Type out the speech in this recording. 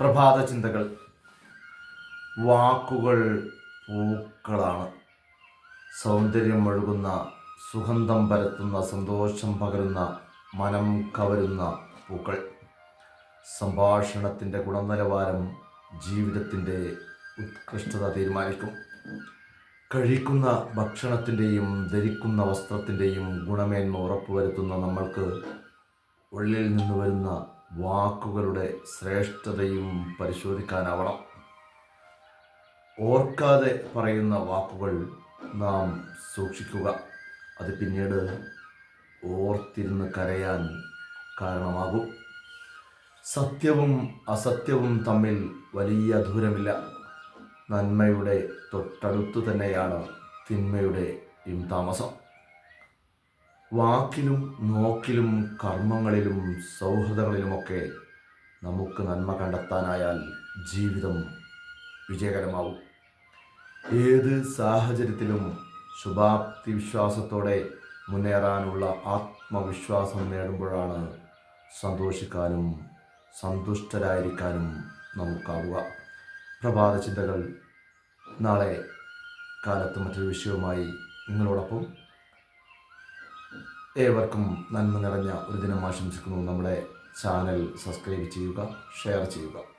പ്രഭാത ചിന്തകൾ വാക്കുകൾ പൂക്കളാണ്. സൗന്ദര്യം ഒഴുകുന്ന സുഗന്ധം പരത്തുന്ന സന്തോഷം പകരുന്ന മനം കവരുന്ന പൂക്കൾ. സംഭാഷണത്തിന്റെ ഗുണനിലവാരം ജീവിതത്തിന്റെ ഉത്കൃഷ്ടത തീരുമാനിക്കും. കഴിക്കുന്ന ഭക്ഷണത്തിന്റെയും ധരിക്കുന്ന വസ്ത്രത്തിന്റെയും ഗുണമേന്മ ഉറപ്പുവരുത്തുന്ന നമ്മൾക്ക് ഉള്ളിൽ നിന്ന് വരുന്ന വാക്കുകളുടെ ശ്രേഷ്ഠതയും പരിശോധിക്കാനാവണം. ഓർക്കാതെ പറയുന്ന വാക്കുകൾ നാം സൂക്ഷിക്കുക. അത് പിന്നീട് ഓർത്തിരുന്ന് കരയാൻ കാരണമാകും. സത്യവും അസത്യവും തമ്മിൽ വലിയ ദൂരമില്ല നന്മയുടെ തൊട്ടടുത്തു തന്നെയാണ് തിന്മയുടെയും താമസം വാക്കിലും നോക്കിലും കർമ്മങ്ങളിലും സൗഹൃദങ്ങളിലുമൊക്കെ നമുക്ക് നന്മ കണ്ടെത്താനായാൽ ജീവിതം വിജയകരമാവും. ഏത് സാഹചര്യത്തിലും ശുഭാപ്തി വിശ്വാസത്തോടെ മുന്നേറാനുള്ള ആത്മവിശ്വാസം നേടുമ്പോഴാണ് സന്തോഷിക്കാനും സന്തുഷ്ടരായിരിക്കാനും നമുക്കാവുക. പ്രഭാത ചിന്തകൾ നാളെ കാലത്ത് മറ്റൊരു വിഷയവുമായി നിങ്ങളോടൊപ്പം ഏവർക്കും നന്മ നിറഞ്ഞ ഒരു ദിനം ആശംസിക്കുന്നു. നമ്മുടെ ചാനൽ സബ്സ്ക്രൈബ് ചെയ്യുക ഷെയർ ചെയ്യുക.